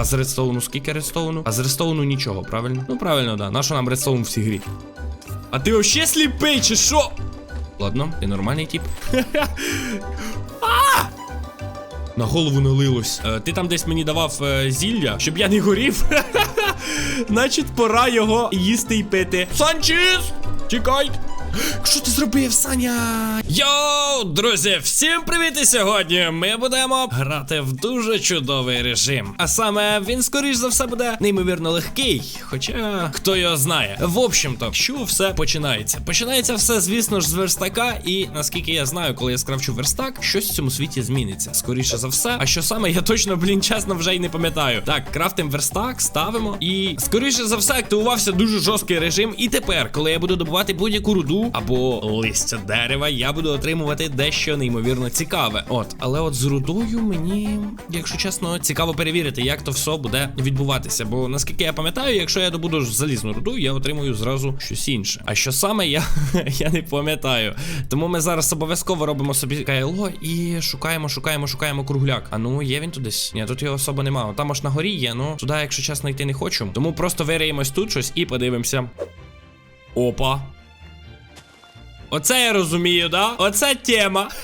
А з редстоуну скільки редстоуну? А з редстоуну нічого, правильно? Ну правильно, да. Нащо нам редстоун в цій грі? А ти вообще сліпий, чи що? Ладно, ти нормальний тип. На голову налилось. Е, ти там десь мені давав е, зілля, щоб я не горів. Значить, пора його їсти і пити. Санчіз! Чекай! Що ти зробив, Саня? Йоу, друзі, всім привіт! І сьогодні ми будемо грати в дуже чудовий режим. А саме він, скоріш за все, буде неймовірно легкий. Хоча хто його знає. В общем-то, що все починається? Починається все, звісно ж, з верстака. І наскільки я знаю, коли я скрафчу верстак, щось в цьому світі зміниться. Скоріше за все. А що саме, я точно, блін, чесно, вже й не пам'ятаю. Так, крафтим верстак, ставимо. І скоріше за все активувався дуже жорсткий режим. І тепер, коли я буду добувати будь-яку руду або листя дерева, я буду отримувати дещо неймовірно цікаве. От, але от з рудою мені, якщо чесно, цікаво перевірити, як то все буде відбуватися. Бо наскільки я пам'ятаю, якщо я добуду залізну руду, я отримую зразу щось інше. А що саме я, я не пам'ятаю. Тому ми зараз обов'язково робимо собі кайло і шукаємо, шукаємо, шукаємо кругляк. А ну є він тут десь? Ні, тут його особо немає. Там аж на горі є, ну туди, якщо чесно, йти не хочу. Тому просто виріємось тут щось і подивимося. Опа. Оце я розумію, да? Оце тема.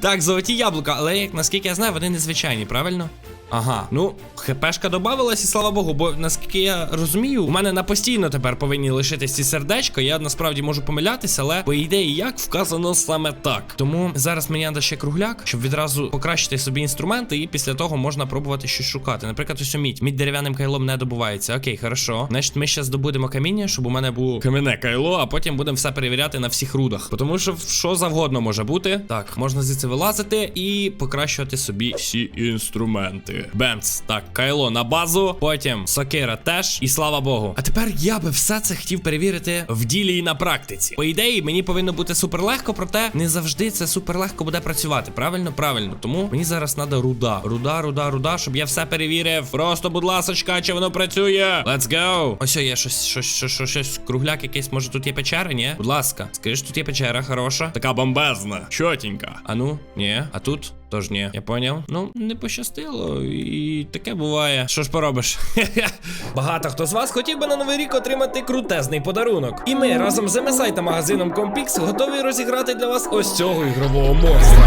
Так, золоті яблука, але як наскільки я знаю, вони незвичайні, правильно? Ага, ну, хпшка додавалась, і слава Богу, бо наскільки я розумію, у мене на постійно тепер повинні лишитись ці сердечка. Я насправді можу помилятися, але по ідеї як вказано саме так. Тому зараз мені треба ще кругляк, щоб відразу покращити собі інструменти, і після того можна пробувати щось шукати. Наприклад, ось мідь. Мідь дерев'яним кайлом не добувається. Окей, хорошо. Значить, ми ще здобудемо каміння, щоб у мене було кам'яне кайло, а потім будемо все перевіряти на всіх рудах. Тому що що завгодно може бути. Так, можна звідси вилазити і покращувати собі всі інструменти. Бемц. Так, кайло на базу, потім сокира теж. І слава Богу. А тепер я би все це хотів перевірити в ділі і на практиці. По ідеї, мені повинно бути супер легко, проте не завжди це супер легко буде працювати. Правильно, правильно. Тому мені зараз треба руда. Руда, руда, руда, щоб я все перевірив. Просто, будь ласочка, чи воно працює. Let's go. Ось є щось, щось, щось, щось, щось, кругляк якийсь. Може тут є печера, ні? Будь ласка, скажи, тут є печера, хороша. Така бомбезна. Чотенька. А ну, ні, а тут? Тож ні, я поняв. Ну, не пощастило, і таке буває. Що ж поробиш? Багато хто з вас хотів би на новий рік отримати крутезний подарунок. І ми разом з MSI та магазином Compix готові розіграти для вас ось цього ігрового монстра.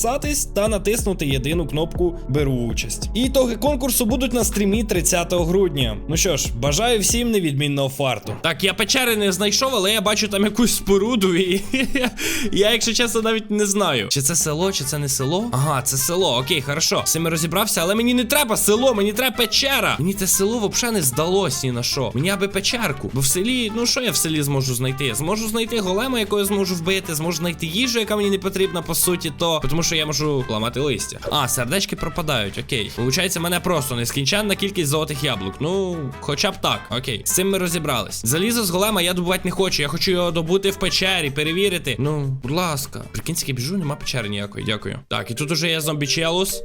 підписатись та натиснути єдину кнопку Беру участь. І ітоги конкурсу будуть на стрімі 30 грудня. Ну що ж, бажаю всім невідмінного фарту. Так, я печери не знайшов, але я бачу там якусь споруду, і я, якщо чесно, навіть не знаю. Чи це село, чи це не село? Ага, це село. Окей, хорошо. З розібрався, але мені не треба село, мені треба печера. Мені це село взагалі не здалось ні на що. Мені аби печерку. Бо в селі, ну що я в селі зможу знайти? Зможу знайти голема, якого я зможу вбити, зможу знайти їжу, яка мені не потрібна, по суті, то. Тому що я можу ламати листя. А, сердечки пропадають, окей. Получається, мене просто нескінченна кількість золотих яблук. Ну, хоча б так, окей. З цим ми розібрались. Залізо з голема я добувати не хочу. Я хочу його добути в печері, перевірити. Ну, будь ласка. Прикинь, скільки біжу, нема печери ніякої, дякую. Так, і тут уже є зомбі челус.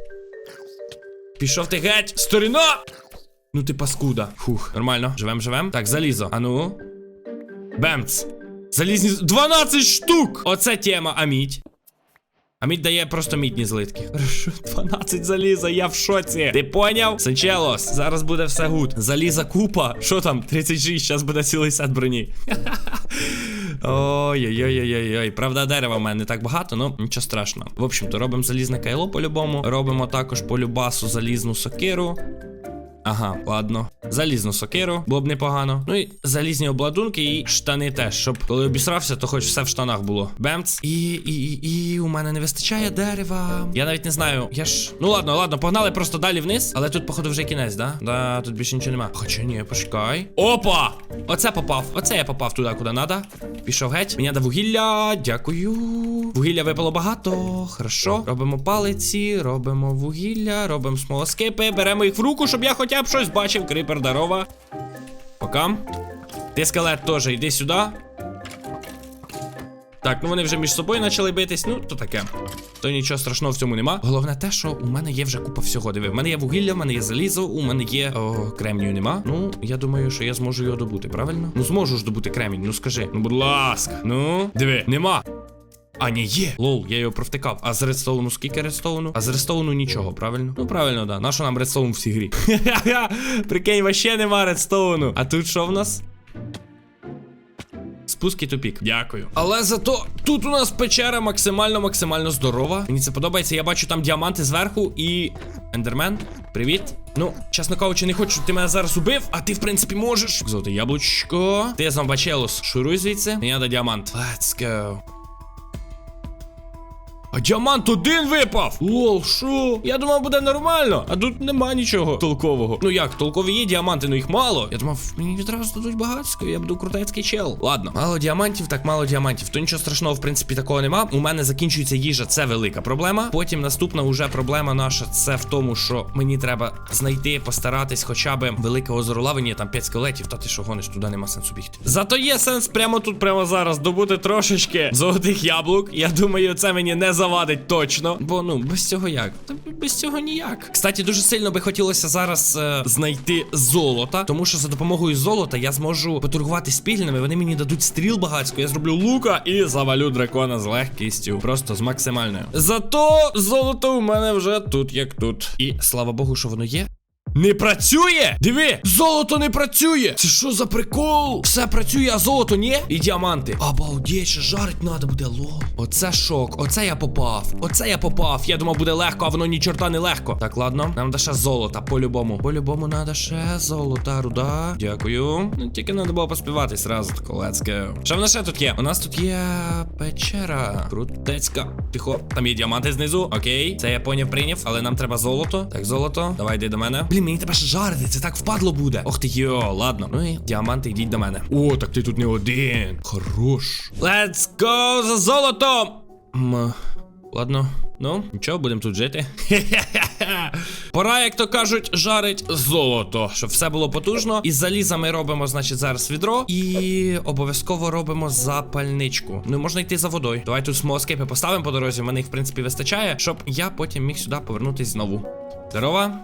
Пішов ти геть, сторіно! Ну ти паскуда. Фух, нормально. Живем, живем. Так, залізо. А ну. Бемц. Залізні. 12 штук! Оце тема, а мідь. А мідь дає просто мідні злитки. Хорошо, 12 заліза, я в шоці. Ти поняв? Санчелос, зараз буде все гуд. Заліза купа. Що там? 36, зараз буде цілий сет броні. Ой-ой-ой-ой-ой. Правда, дерева в мене не так багато, ну нічого страшного. В общем-то, робимо залізне кайло по-любому. Робимо також по любасу залізну сокиру. Ага, ладно. Залізну сокиру, було б непогано. Ну і залізні обладунки і штани теж, щоб коли обісрався, то хоч все в штанах було. Бемц. І, і, і, і у мене не вистачає дерева. Я навіть не знаю. Я ж. Ну ладно, ладно, погнали просто далі вниз. Але тут, походу, вже кінець, да? Да, тут більше нічого нема. Хоча ні, почекай. Опа! Оце попав. Оце я попав туди, куди надо. Пішов геть. Мені треба вугілля. Дякую. Вугілля випало багато. Хорошо. Робимо палиці, робимо вугілля, робимо смолоскипи, беремо їх в руку, щоб я хоча б щось бачив. Крипер, дарова. Пока. Ти скелет теж, йди сюди. Так, ну вони вже між собою почали битись. Ну, то таке. То нічого страшного в цьому нема. Головне те, що у мене є вже купа всього. Диви, в мене є вугілля, в мене є залізо, у мене є. О, кремнію нема. Ну, я думаю, що я зможу його добути, правильно? Ну зможу ж добути кремінь, ну скажи. Ну, будь ласка. Ну, диви, нема. А ні, є. Лол, я його провтикав. А з редстоуну скільки редстоуну? А з редстоуну нічого, правильно? Ну правильно, да. Нащо нам редстоун в цій грі? Ха-ха-ха. Прикинь, вообще нема редстоуну. А тут що в нас? Спуск і тупік. Дякую. Але зато тут у нас печера максимально максимально здорова. Мені це подобається. Я бачу там діаманти зверху і. Ендермен, привіт. Ну, чесно кажучи, не хочу, щоб ти мене зараз убив, а ти, в принципі, можеш. Золоте яблучко. Ти зомбачелос. Шуруй звідси. Мені треба діамант. Let's go. А діамант один випав! Лол, шо? Я думав, буде нормально, а тут нема нічого толкового. Ну як, толкові є діаманти, ну їх мало. Я думав, мені відразу дадуть багатсько, я буду крутецький чел. Ладно, мало діамантів, так мало діамантів. То нічого страшного, в принципі, такого нема. У мене закінчується їжа, це велика проблема. Потім наступна уже проблема наша це в тому, що мені треба знайти, постаратись хоча б велике озеро лавині, там 5 скелетів, та ти що гониш, туди нема сенсу бігти. Зато є сенс прямо тут, прямо зараз добути трошечки золотих яблук. Я думаю, це мені не завадить точно. Бо ну без цього як? Без цього ніяк. Кстати, дуже сильно би хотілося зараз е, знайти золота, тому що за допомогою золота я зможу поторгувати спільними. Вони мені дадуть стріл багатську, Я зроблю лука і завалю дракона з легкістю. Просто з максимальною. Зато золото у мене вже тут як тут. І слава Богу, що воно є. Не працює? Диви, золото не працює. Це що за прикол? Все працює, а золото ні? І діаманти. Обалдеть, ще жарить надо буде лол. Оце шок. Оце я попав. Оце я попав. Я думав, буде легко, а воно ні чорта не легко. Так, ладно. Нам да ще золота, по-любому. По-любому надо ще золота, руда. Дякую. Ну, тільки треба було поспівати сразу. Go. Що в нас ще тут є? У нас тут є печера. Крутецька. Тихо. Там є діаманти знизу. Окей. Це я поняв, прийняв, але нам треба золото. Так, золото. Давай йди до мене. Блін, мені тебе ще це так впадло буде. Ох ти йо, ладно. Ну і діаманти, йдіть до мене. О, так ти тут не один. Хорош. Let's go за золотом. М, Ладно. Ну, нічого, будемо тут жити. Пора, як то кажуть, жарить золото, щоб все було потужно. Із заліза ми робимо, значить, зараз відро. І обов'язково робимо запальничку. Ну, можна йти за водою. Давай тут смолоскипи поставимо по дорозі. В мене їх, в принципі, вистачає, щоб я потім міг сюди повернутись знову. Здорова.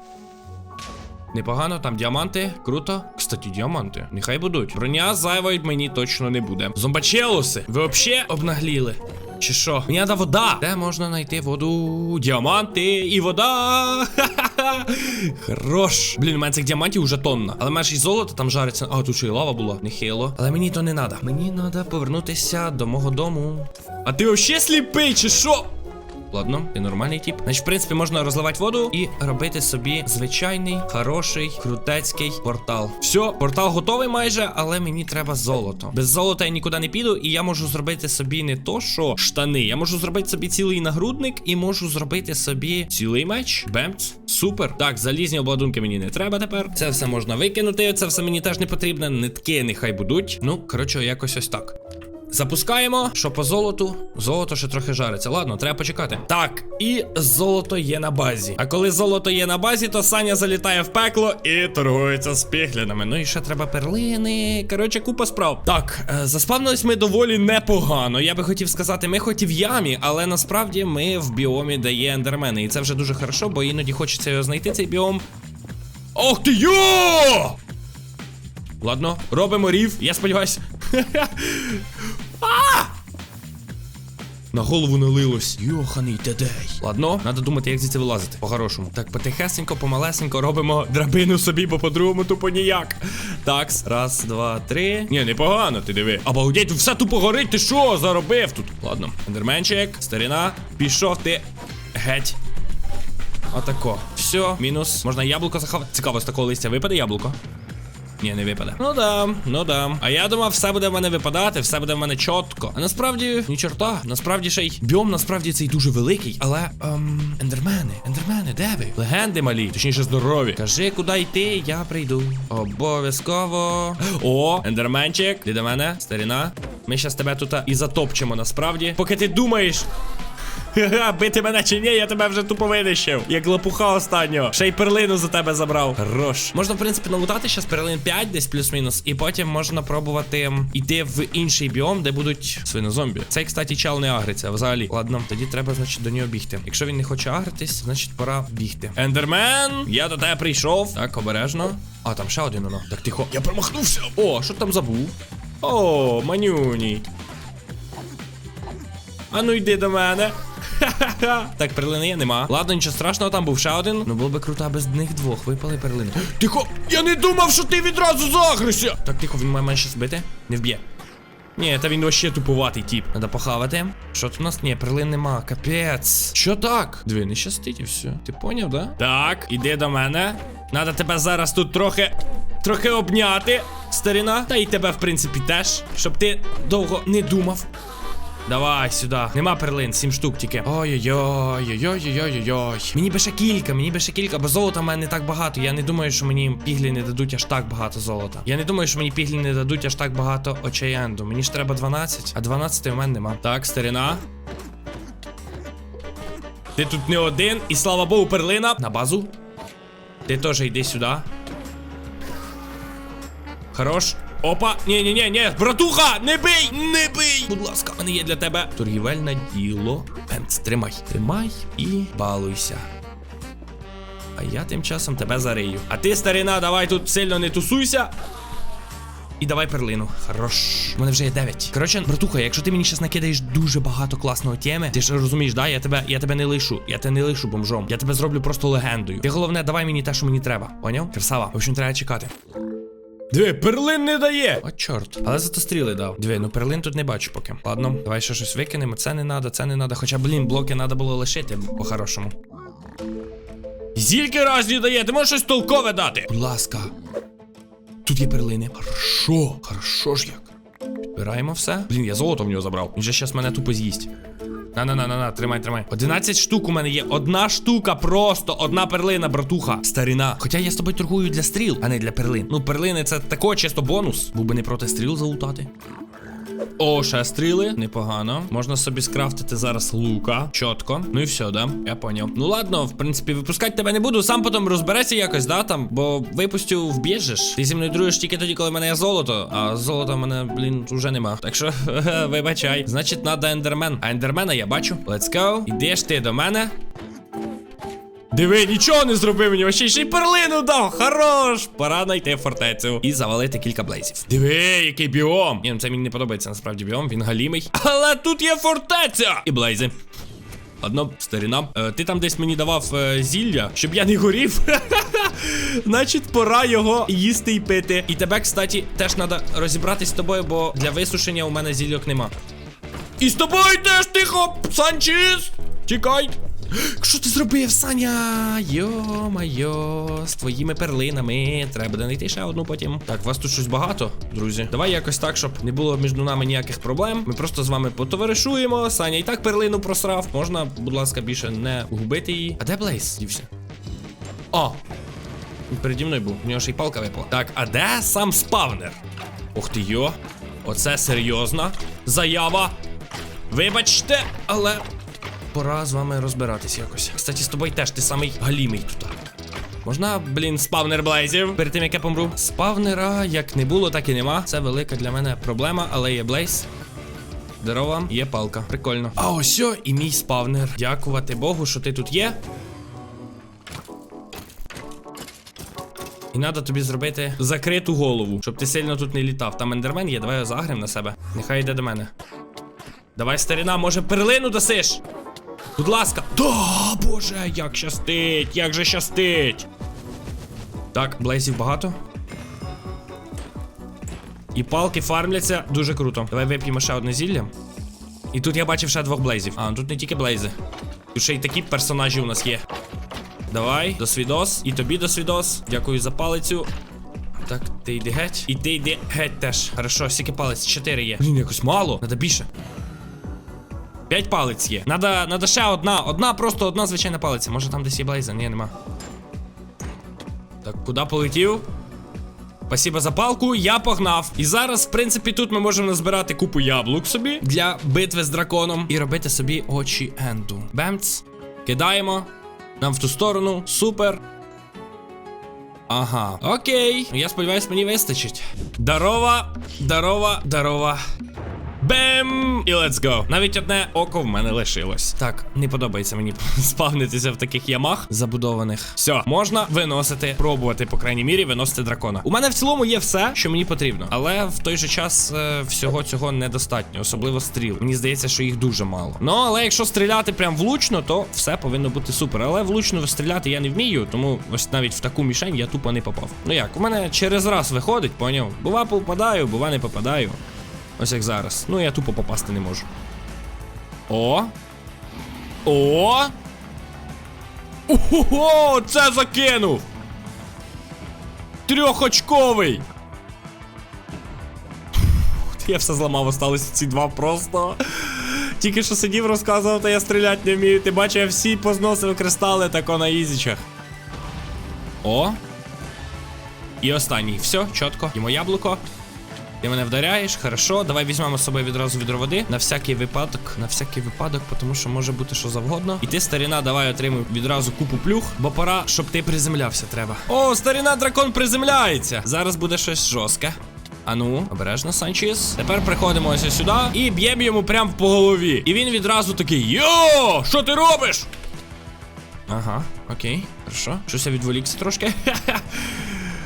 Непогано, там діаманти, круто. Кстати, діаманти. Нехай будуть. Броня зайвої мені точно не буде. Зомбачелуси, ви взагалі обнагліли? Чи що? Мені треба вода. Де можна знайти воду? Діаманти і вода. Хорош. Блін, у мене цих діамантів вже тонна. Але мене і золото там жариться. А, тут ще й лава була. Нехило. Але мені то не треба. Мені треба повернутися до мого дому. А ти взагалі сліпий, чи що? Ладно, ти нормальний тип. Значить, в принципі, можна розливати воду і робити собі звичайний, хороший, крутецький портал. Все, портал готовий майже, але мені треба золото. Без золота я нікуди не піду, і я можу зробити собі не то, що штани. Я можу зробити собі цілий нагрудник і можу зробити собі цілий меч. Бемц. Супер. Так, залізні обладунки мені не треба тепер. Це все можна викинути. Це все мені теж не потрібно. Нитки нехай будуть. Ну, коротше, якось ось так. Запускаємо, що по золоту. Золото ще трохи жариться. Ладно, треба почекати. Так, і золото є на базі. А коли золото є на базі, то Саня залітає в пекло і торгується з піглінами. Ну і ще треба перлини. Коротше, купа справ. Так, е, заспавнились ми доволі непогано. Я би хотів сказати, ми хоч і в ямі, але насправді ми в біомі, де є ендермени. І це вже дуже хорошо, бо іноді хочеться його знайти, цей біом. Ох ти йо! Ладно, робимо рів, я сподіваюсь. А! На голову налилось. Йоханий тедей. Ладно, треба думати, як звідси вилазити. По-хорошому. Так, потихесенько, помалесенько робимо драбину собі, бо по-другому тупо ніяк. Такс, раз, два, три. Ні, непогано, ти диви. Обалдеть, все тупо горить, ти що заробив тут? Ладно, ендерменчик, старина, пішов ти геть. Отако. Все, мінус. Можна яблуко заховати. Цікаво, з такого листя випаде яблуко. Ні, не випаде. Ну да, ну да. А я думав, все буде в мене випадати, все буде в мене чітко. А насправді, ні чорта. Насправді ще й біом насправді цей дуже великий, але ем, ендермени, ендермени, де ви? Легенди малі, точніше здорові. Кажи, куди йти, я прийду. Обов'язково. О, ендерменчик, ти до мене, старіна. Ми щас тебе тут і затопчемо насправді. Поки ти думаєш. Ха-ха, бити мене чи ні, я тебе вже тупо винищив. Як лопуха останнього. Ще й перлину за тебе забрав. Хорош. Можна, в принципі, налутати зараз перлин 5, десь плюс-мінус. І потім можна пробувати йти в інший біом, де будуть свинозомбі. Цей, кстати, чел не агриться взагалі. Ладно, тоді треба, значить, до нього бігти. Якщо він не хоче агритись, значить пора бігти. Ендермен, я до тебе прийшов. Так, обережно. А, там ще один воно. Так тихо. Я промахнувся. О, що там забув? О, манюній. А ну йди до мене. Так, перлини є, нема. Ладно, нічого страшного, там був ще один. Ну було би круто, аби з них двох випали перлини. Тихо! Я не думав, що ти відразу загришся! Так, тихо, він має мене ще збити. Не вб'є. Ні, та він вообще тупуватий тип. Надо похавати. Що тут у нас? Ні, перлин нема. Капець. Що так? Дві, не щастить і все. Ти поняв, да? Так, іди до мене. Надо тебе зараз тут трохи. Трохи обняти, старина. Та й тебе, в принципі, теж. Щоб ти довго не думав. Давай сюди. Нема перлин, сім штук тільки. Ой-ой-ой-ой-ой-ой-ой-ой. Мені би ще кілька, мені би ще кілька, бо золота в мене не так багато. Я не думаю, що мені піглі не дадуть аж так багато золота. Я не думаю, що мені піглі не дадуть аж так багато очаянду. Мені ж треба 12, а 12 у мене нема. Так, старина. Ти тут не один, і слава Богу, перлина. На базу. Ти теж йди сюди. Хорош. Опа, ні, ні, ні, ні, братуха, не бий, не бий. Будь ласка, мене є для тебе торгівельне діло. Пенц, тримай, тримай і балуйся. А я тим часом тебе зарию. А ти, старина, давай тут сильно не тусуйся. І давай перлину. Хорош. У мене вже є 9. Коротше, братуха, якщо ти мені зараз накидаєш дуже багато класного теми, ти ж розумієш, да? Я тебе, я тебе не лишу. Я тебе не лишу бомжом. Я тебе зроблю просто легендою. Ти головне, давай мені те, що мені треба. Поняв? Красава. В общем, треба чекати. Диви, перлин не дає. О, чорт. Але зато стріли дав. Диви, ну перлин тут не бачу поки. Ладно, давай ще щось викинемо. Це не надо, це не надо. Хоча, блін, блоки треба було лишити по-хорошому. Зільки разні дає, ти можеш щось толкове дати. Будь ласка. Тут є перлини. Хорошо, хорошо ж як. Підбираємо все. Блін, я золото в нього забрав. Він же щас мене тупо з'їсть. На, на, на, на, на, тримай, тримай. 11 штук у мене є. Одна штука, просто одна перлина, братуха. Старина. Хоча я з тобою торгую для стріл, а не для перлин. Ну, перлини це тако чисто бонус. Був би не проти стріл залутати. О, ще стріли, непогано. Можна собі скрафтити зараз лука. Чітко. Ну і все, да? Я поняв. Ну ладно, в принципі, випускати тебе не буду. Сам потім розбереся якось, да, там. Бо випустю вб'єжеш. Ти зі мною дружиш тільки тоді, коли в мене є золото. А золота в мене, блін, вже нема. Так що, вибачай. Значить, надо ендермен. А ендермена я бачу. Let's go. Ідеш ти до мене. Диви, нічого не зробив мені, ще ще й перлину дав. Хорош! Пора знайти фортецю і завалити кілька блейзів. Диви, який біом! Ні, ну це мені не подобається насправді біом, він галімий. Але тут є фортеця! І блейзи. Одно, старина. Е, ти там десь мені давав е, зілля, щоб я не горів. Значить, пора його їсти і пити. І тебе, кстати, теж треба розібратись з тобою, бо для висушення у мене зільок нема. І з тобою теж тихо, Санчіз! Чекай! Що ти зробив, Саня? Йо-майо, з твоїми перлинами. Треба буде знайти ще одну потім. Так, вас тут щось багато, друзі. Давай якось так, щоб не було між нами ніяких проблем. Ми просто з вами потоваришуємо. Саня і так перлину просрав. Можна, будь ласка, більше не губити її. А де Блейз? Дівся. О! Він переді мною був, у нього ще й палка випала. Так, а де сам спавнер? Ох ти йо. Оце серйозна заява. Вибачте, але пора з вами розбиратись якось. Кстати, з тобою теж ти самий галімий тут. Можна, блін, спавнер блейзів перед тим як я помру. Спавнера як не було, так і нема. Це велика для мене проблема, але є блейз. Здорово, є палка. Прикольно. А ось і мій спавнер. Дякувати Богу, що ти тут є. І треба тобі зробити закриту голову, щоб ти сильно тут не літав. Там ендермен є, давай його загрим на себе. Нехай йде до мене. Давай, старина, може перлину дасиш? Будь ласка. Да, боже, як щастить, як же щастить. Так, блейзів багато. І палки фармляться дуже круто. Давай вип'ємо ще одне зілля. І тут я бачив ще двох блейзів. А, ну тут не тільки блейзи. Тут ще й такі персонажі у нас є. Давай, досвідос. І тобі досвідос. Дякую за палицю. Так, ти йди геть. І ти йди геть теж. Хорошо, скільки палець? Чотири є. Блін, якось мало. Надо більше. П'ять палець є. Надо, надо ще одна. Одна, просто одна звичайна палиця. Може там десь є блейза? Ні, нема. Так, куди полетів? Спасибо за палку, я погнав. І зараз, в принципі, тут ми можемо назбирати купу яблук собі для битви з драконом і робити собі очі енду. Бемц. Кидаємо. Нам в ту сторону. Супер. Ага. Окей. Я сподіваюсь, мені вистачить. Дарова, дарова, дарова. Бем! І let's go. Навіть одне око в мене лишилось. Так, не подобається мені спавнитися в таких ямах забудованих. Все, можна виносити, пробувати, по крайній мірі, виносити дракона. У мене в цілому є все, що мені потрібно. Але в той же час е, всього цього недостатньо, особливо стріл. Мені здається, що їх дуже мало. Ну, але якщо стріляти прям влучно, то все повинно бути супер. Але влучно стріляти я не вмію, тому ось навіть в таку мішень я тупо не попав. Ну як, у мене через раз виходить, поняв? Бува попадаю, бува не попадаю. Ось як зараз. Ну, я тупо попасти не можу. О! О! Ого, це закинув! Трьохочковий! Я все зламав, осталось ці два просто. Тільки що сидів, розказував, та я стріляти не вмію. Ти бачив, я всі позносив кристали тако на ізічах. О! І останній. Все, чітко. Йому яблуко. Ти мене вдаряєш, хорошо. Давай візьмемо з собою відразу відро води. На всякий випадок, на всякий випадок, тому що може бути що завгодно. І ти, старіна, давай отримуй відразу купу плюх, бо пора, щоб ти приземлявся треба. О, старіна, дракон приземляється. Зараз буде щось жорстке. Ану, обережно, Санчес. Тепер приходимо ось сюди і б'ємо йому прямо по голові. І він відразу такий: Йо! Що ти робиш? Ага, окей, хорошо. Щось я відволікся трошки.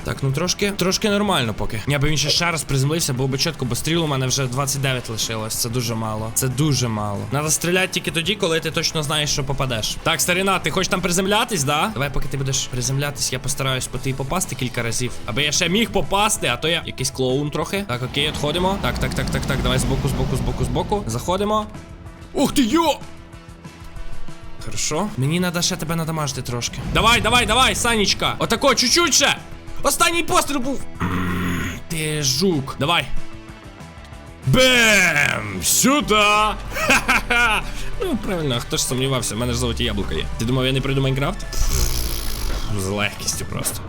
Так, ну трошки, трошки нормально поки. Я би він ще ще раз приземлився, був би чітко, бо стріл у мене вже 29 лишилось. Це дуже мало. Це дуже мало. Надо стріляти тільки тоді, коли ти точно знаєш, що попадеш. Так, старина, ти хочеш там приземлятись, да? Давай, поки ти будеш приземлятись, я постараюсь по ти попасти кілька разів. Аби я ще міг попасти, а то я якийсь клоун трохи. Так, окей, відходимо. Так, так, так, так, так. Давай збоку, збоку, збоку, збоку. Заходимо. Ух ти йо! Хорошо. Мені треба ще тебе надамажити трошки. Давай, давай, давай, Санечка. Отако, чуть-чуть ще. Останній постріл був. Ти жук. Давай. Бем! Сюда! Ха-ха-ха! Ну, правильно, хто ж сумнівався, в мене ж золоті яблука є. Ти думав, я не прийду Майнкрафт? З легкістю просто.